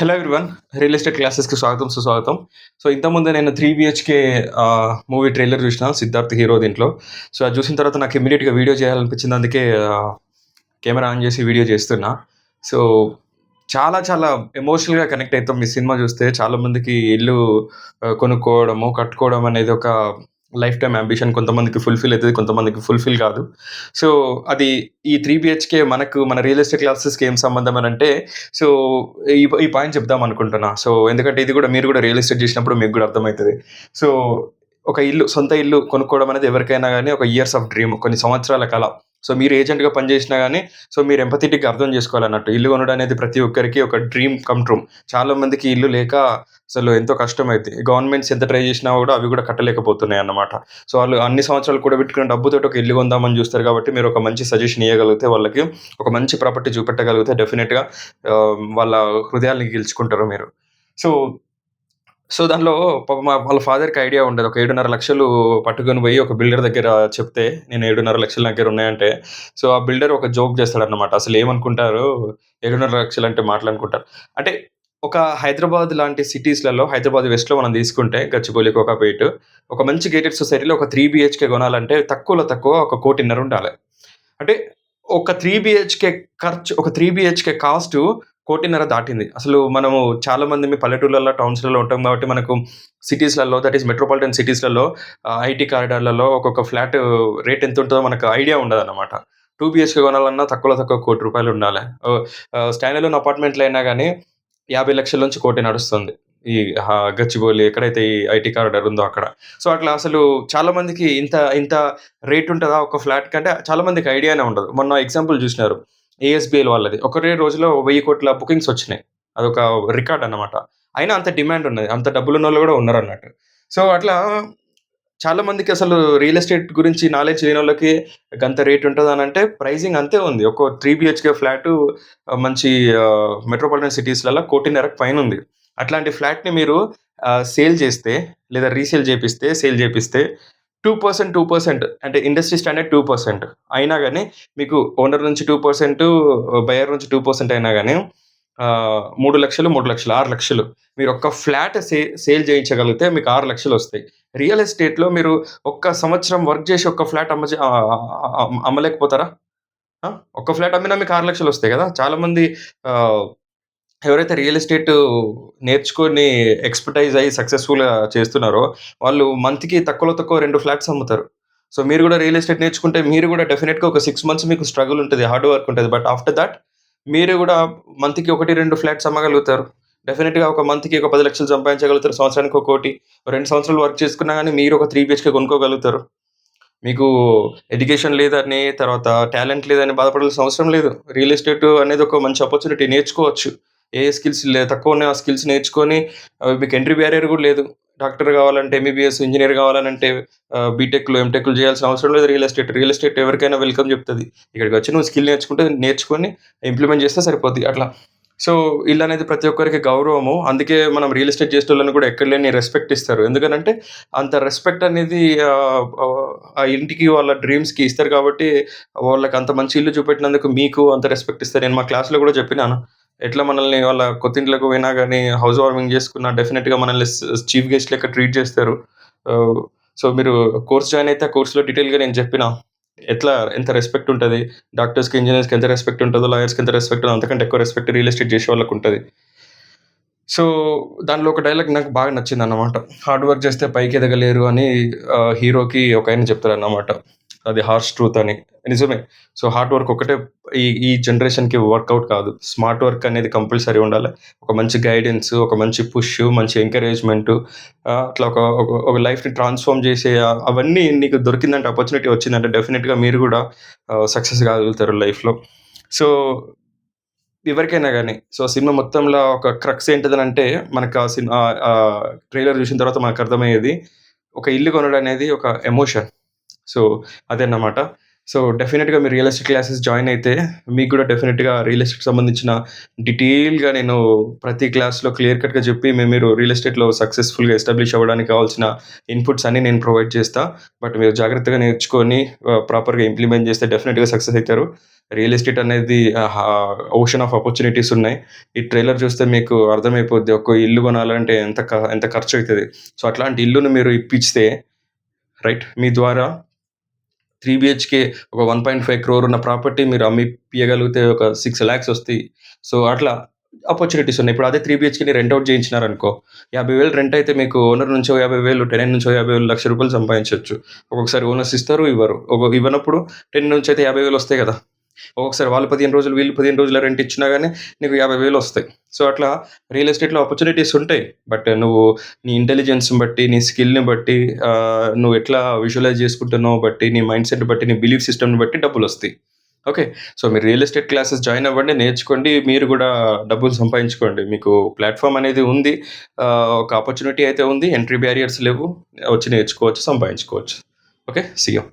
Hello everyone real estate క్లాసెస్కి స్వాగతం సుస్వాగతం. సో ఇంతకుముందు నేను త్రీ బిహెచ్కే మూవీ ట్రైలర్ చూసిన సిద్ధార్థ్ హీరో దీంట్లో. సో అది చూసిన తర్వాత నాకు ఇమీడియట్గా వీడియో చేయాలనిపించింది. అందుకే కెమెరా ఆన్ చేసి వీడియో చేస్తున్నా. సో చాలా చాలా ఎమోషనల్గా కనెక్ట్ అవుతాం ఈ సినిమా చూస్తే. చాలామందికి ఇల్లు కొనుక్కోవడము కట్టుకోవడం అనేది ఒక లైఫ్ టైం అంబిషన్ కొంతమందికి ఫుల్ఫిల్ అవుతుంది కొంతమందికి ఫుల్ఫిల్ కాదు. సో అది ఈ త్రీ బిహెచ్కే మనకు మన రియల్ ఎస్టేట్ క్లాసెస్కి ఏం సంబంధం అని అంటే సో ఈ ఈ పాయింట్ చెప్దాం అనుకుంటున్నా. సో ఎందుకంటే ఇది కూడా మీరు కూడా రియల్ ఎస్టేట్ చేసినప్పుడు మీకు కూడా అర్థమవుతుంది. సో ఒక ఇల్లు సొంత ఇల్లు కొనుక్కోవడం అనేది ఎవరికైనా కానీ ఒక ఇయర్స్ ఆఫ్ డ్రీమ్ కొన్ని సంవత్సరాల కళ. సో మీరు ఏజెంట్గా పనిచేసినా కానీ సో మీరు ఎంపథెటిక్గా అర్థం చేసుకోవాలన్నట్టు. ఇల్లు కొనడం అనేది ప్రతి ఒక్కరికి ఒక డ్రీమ్ కమ్ ట్రూమ్ చాలా మందికి ఇల్లు లేక అసలు ఎంతో కష్టమైతే. గవర్నమెంట్స్ ఎంత ట్రై చేసినా కూడా అవి కూడా కట్టలేకపోతున్నాయి అన్నమాట. సో వాళ్ళు అన్ని సంవత్సరాలు కూడా పెట్టుకున్న డబ్బుతో ఒక ఇల్లు కొందామని చూస్తారు కాబట్టి మీరు ఒక మంచి సజెషన్ ఇవ్వగలిగితే వాళ్ళకి ఒక మంచి ప్రాపర్టీ చూపెట్టగలిగితే డెఫినెట్గా వాళ్ళ హృదయాల్ని గెలుచుకుంటారు మీరు. సో సో దానిలో మా వాళ్ళ ఫాదర్‌కి ఐడియా ఉండదు. ఒక 7.5 లక్షలు పట్టుకొని పోయి ఒక బిల్డర్ దగ్గర చెప్తే, నేను 7.5 లక్షలు నా దగ్గర ఉన్నాయంటే, సో ఆ బిల్డర్ ఒక జోక్ చేస్తాడనమాట అసలు ఏమనుకుంటారు? 7.5 లక్షలు అంటే మాట్లాడుకుంటారు అంటే ఒక హైదరాబాద్ లాంటి సిటీస్‌లలో హైదరాబాద్ వెస్ట్‌లో మనం తీసుకుంటే గచ్చిబౌలి, కోకాపేట్ ఒక మంచి గేటెడ్ సొసైటీలో ఒక త్రీ బీహెచ్‌కే కొనాలంటే తక్కువలో తక్కువ ఒక కోటిన్నర ఉండాలి. అంటే ఒక త్రీ బీహెచ్‌కే ఖర్చు ఒక త్రీ బీహెచ్‌కే కాస్టు కోటిన్నర దాటింది. అసలు మనము చాలా మంది పల్లెటూర్లలో, టౌన్స్‌లలో ఉంటాం కాబట్టి మనకు సిటీస్‌లలో దట్ ఈస్ మెట్రోపాలిటన్ సిటీస్‌లలో ఐటీ కారిడార్‌లలో ఒక్కొక్క ఫ్లాట్ రేట్ ఎంత ఉంటుందో మనకు ఐడియా ఉండదన్నమాట. టూ బీహెచ్‌కే కొనాలన్నా తక్కువలో తక్కువ కోటి రూపాయలు ఉండాలి. ఆహ్, స్టాండ్ అలోన్ అపార్ట్మెంట్‌లో అయినా యాభై లక్షల నుంచి కోటి నడుస్తుంది. ఈ గచ్చిబౌలి ఎక్కడైతే ఈ ఐటీ కారిడార్ ఉందో అక్కడ. సో అట్లా అసలు చాలా మందికి ఇంత ఇంత రేట్ ఉంటుందా ఒక ఫ్లాట్ కంటే చాలా మందికి ఐడియానే ఉండదు. మొన్న ఎగ్జాంపుల్ చూసినారు. ఏఎస్బిఎల్ వాళ్ళది. ఒకటే రోజులో 10,00,00,000 బుకింగ్స్ వచ్చినాయి. అదొక రికార్డ్ అన్నమాట. అయినా అంత డిమాండ్ ఉన్నది. అంత డబ్బులు ఉన్నోళ్ళు కూడా ఉన్నారు అన్నట్టు సో అట్లా చాలా మందికి అసలు రియల్ ఎస్టేట్ గురించి నాలెడ్జ్ లేనోళ్ళకి గంత రేట్ ఉంటదనంటే ప్రైజింగ్ అంతే ఉంది. ఒక త్రీ బీహెచ్‌కే ఫ్లాట్ మంచి మెట్రోపాలిటన్ సిటీస్‌లలో 1,50,00,000కి పైనుంది. అట్లాంటి ఫ్లాట్‌ని మీరు సేల్ చేస్తే లేదా రీసేల్ చేపిస్తే, సేల్ చేపిస్తే 2%, 2% అంటే ఇండస్ట్రీ స్టాండర్డ్ టూ పర్సెంట్ అయినా కానీ మీకు ఓనర్ నుంచి టూ పర్సెంట్ బయర్ నుంచి టూ పర్సెంట్ అయినా కానీ మూడు లక్షలు మూడు లక్షలు ఆరు లక్షలు మీరు ఒక్క ఫ్లాట్ సే సేల్ చేయించగలిగితే మీకు ఆరు లక్షలు వస్తాయి. రియల్ ఎస్టేట్‌లో మీరు ఒక్క సంవత్సరం వర్క్ చేసి ఒక్క ఫ్లాట్ అమ్మ అమ్మలేకపోతారా? ఒక్క ఫ్లాట్ అమ్మినా మీకు ఆరు లక్షలు వస్తాయి కదా! చాలామంది ఎవరైతే రియల్ ఎస్టేట్ నేర్చుకొని ఎక్స్‌పర్టైజ్ అయ్యి సక్సెస్‌ఫుల్‌గా చేస్తున్నారో వాళ్ళు మంత్‌కి తక్కువలో తక్కువ రెండు ఫ్లాట్స్ అమ్ముతారు. సో మీరు కూడా రియల్ ఎస్టేట్ నేర్చుకుంటే మీరు కూడా డెఫినెట్గా ఒక సిక్స్ మంత్స్ మీకు స్ట్రగుల్ ఉంటుంది హార్డ్ వర్క్ ఉంటుంది బట్ ఆఫ్టర్ దట్ మీరు కూడా మంత్‌కి 1, 2 ఫ్లాట్స్ అమ్మగలుగుతారు. డెఫినెట్గా ఒక మంత్‌కి ఒక పది లక్షలు సంపాదించగలుగుతారు. సంవత్సరానికి ఒక కోటి రెండు సంవత్సరాలు వర్క్ చేసుకున్నా కానీ మీరు ఒక త్రీ బిహెచ్కే కొనుక్కోగలుగుతారు. మీకు ఎడ్యుకేషన్ లేదని, తర్వాత టాలెంట్ లేదని బాధపడాల్సిన అవసరం లేదు. రియల్ ఎస్టేట్ అనేది ఒక మంచి ఆపర్చునిటీ నేర్చుకోవచ్చు. ఏ స్కిల్స్ లేదు తక్కువ ఉన్న ఆ స్కిల్స్ నేర్చుకొని మీకు ఎంట్రీ బ్యారియర్ కూడా లేదు. డాక్టర్ కావాలంటే ఎంబీబీఎస్, ఇంజనీర్ కావాలంటే బీటెక్‌లు, ఎంటెక్‌లు చేయాల్సిన అవసరం లేదు రియల్ ఎస్టేట్. రియల్ ఎస్టేట్ ఎవరికైనా వెల్కమ్ చెప్తుంది ఇక్కడికి వచ్చి నువ్వు స్కిల్ నేర్చుకుంటే నేర్చుకొని ఇంప్లిమెంట్ చేస్తే సరిపోద్ది అట్లా. సో ఇల్లు అనేది ప్రతి ఒక్కరికి గౌరవము. అందుకే మనం రియల్ ఎస్టేట్ చేసే వాళ్ళని కూడా ఎక్కడ లేని రెస్పెక్ట్ ఇస్తారు. ఎందుకంటే అంత రెస్పెక్ట్ అనేది ఆ ఇంటికి వాళ్ళ డ్రీమ్స్‌కి ఇస్తారు కాబట్టి వాళ్ళకి అంత మంచి ఇల్లు చూపెట్టినందుకు మీకు అంత రెస్పెక్ట్ ఇస్తారు. నేను మా క్లాస్‌లో కూడా చెప్పినాను. ఎట్లా మనల్ని వాళ్ళ కొత్తింట్లోకి పోయినా కానీ హౌస్ వార్మింగ్ చేసుకున్నా డెఫినెట్గా మనల్ని చీఫ్ గెస్ట్ లెక్క ట్రీట్ చేస్తారు. సో మీరు కోర్స్ జాయిన్ అయితే ఆ కోర్స్‌లో డీటెయిల్‌గా నేను చెప్పిన. ఎట్లా ఎంత రెస్పెక్ట్ ఉంటుంది? డాక్టర్స్‌కి, ఇంజనీర్స్కి ఎంత రెస్పెక్ట్ ఉంటదో, లాయర్స్‌కి ఎంత రెస్పెక్ట్ ఉంటదో అంతకంటే ఎక్కువ రెస్పెక్ట్ రియల్ ఎస్టేట్ చేసే ఉంటుంది. సో దానిలో ఒక డైలాగ్ నాకు బాగా నచ్చింది అన్నమాట. హార్డ్ వర్క్ చేస్తే పైకి ఎదగలేరు అని హీరోకి ఒక ఆయన చెప్తారు అన్నమాట అది హార్ష్ ట్రూత్ అని. నిజమే. సో హార్డ్ వర్క్ ఒక్కటే ఈ ఈ జనరేషన్‌కి వర్కౌట్ కాదు. స్మార్ట్ వర్క్ అనేది కంపల్సరీ ఉండాలి. ఒక మంచి గైడెన్స్, ఒక మంచి పుష్, మంచి ఎంకరేజ్‌మెంట్ అట్లా ఒక ఒక లైఫ్‌ని ట్రాన్స్‌ఫార్మ్ చేసే అవన్నీ నీకు దొరికిందంటే ఆపర్చునిటీ వచ్చిందంటే డెఫినెట్గా మీరు కూడా సక్సెస్ కాగలుగుతారు లైఫ్‌లో. సో ఎవరికైనా కానీ సో సినిమా మొత్తంలో ఒక క్రక్స్ ఏంటిదనంటే మనకు ఆ సినిమా ట్రైలర్ చూసిన తర్వాత మనకు అర్థమయ్యేది ఒక ఇల్లు కొనడం అనేది ఒక ఎమోషన్. సో అదన్నమాట. సో, డెఫినెట్గా మీరు రియల్ ఎస్టేట్ క్లాసెస్ జాయిన్ అయితే మీకు కూడా డెఫినెట్గా రియల్ ఎస్టేట్‌కి సంబంధించిన డీటెయిల్‌గా నేను ప్రతి క్లాస్‌లో క్లియర్ కట్‌గా చెప్పి మేము మీరు రియల్ ఎస్టేట్‌లో సక్సెస్‌ఫుల్‌గా ఎస్టాబ్లిష్ అవ్వడానికి కావాల్సిన ఇన్‌పుట్స్ అన్నీ నేను ప్రొవైడ్ చేస్తా. బట్ మీరు జాగ్రత్తగా నేర్చుకొని ప్రాపర్‌గా ఇంప్లిమెంట్ చేస్తే డెఫినెట్గా సక్సెస్ అవుతారు రియల్ ఎస్టేట్ అనేది ఓషన్ ఆఫ్ ఆపర్చునిటీస్ ఉన్నాయి. ఈ ట్రైలర్ చూస్తే మీకు అర్థమైపోద్ది. ఒక ఇల్లు కొనాలంటే ఎంత ఎంత ఖర్చు అవుతుంది సో, అట్లాంటి ఇల్లును మీరు ఇప్పిస్తే రైట్ మీ ద్వారా త్రీ బీహెచ్‌కే ఒక 1.5 క్రోర్ ఉన్న ప్రాపర్టీ మీరు అమ్మిపియగలిగితే ఒక సిక్స్ లాక్స్ వస్తాయి. సో, అట్లా ఆపర్చునిటీస్ ఉన్నాయి. ఇప్పుడు అదే 3 బీహెచ్‌కేని రెంట్ అవుట్ చేయించినారనుకో యాభై వేలు రెంట్ అయితే మీకు ఓనర్ నుంచో 50,000 టెనెంట్ నుంచో 50,000 లక్ష రూపాయలు సంపాదించవచ్చు ఒక్కొక్కసారి ఓనర్స్ ఇస్తారు, ఇవ్వరు. ఒక ఇవ్వనప్పుడు టెన్ నుంచి అయితే యాభై వేలు వస్తాయి కదా! ఒక్కొక్కసారి వాళ్ళు 15 రోజులు, వీళ్ళు పదిహేను రోజులు రెంట్ ఇచ్చినా కానీ నీకు యాభై వేలు వస్తాయి. సో, అట్లా రియల్ ఎస్టేట్‌లో ఆపర్చునిటీస్ ఉంటాయి. బట్ నువ్వు నీ ఇంటెలిజెన్స్‌ని బట్టి, నీ స్కిల్‌ని బట్టి నువ్వు ఎట్లా విజువలైజ్ చేసుకుంటున్నావు బట్టి, నీ మైండ్ సెట్ బట్టి, నీ బిలీఫ్ సిస్టమ్‌ని బట్టి డబ్బులు వస్తాయి ఓకే. సో, మీరు రియల్ ఎస్టేట్ క్లాసెస్ జాయిన్ అవ్వండి, నేర్చుకోండి. మీరు కూడా డబ్బులు సంపాదించుకోండి. మీకు ప్లాట్ఫామ్ అనేది ఉంది. ఒక ఆపర్చునిటీ అయితే ఉంది. ఎంట్రీ బ్యారియర్స్ లేవు. వచ్చి నేర్చుకోవచ్చు, సంపాదించుకోవచ్చు. ఓకే. See you.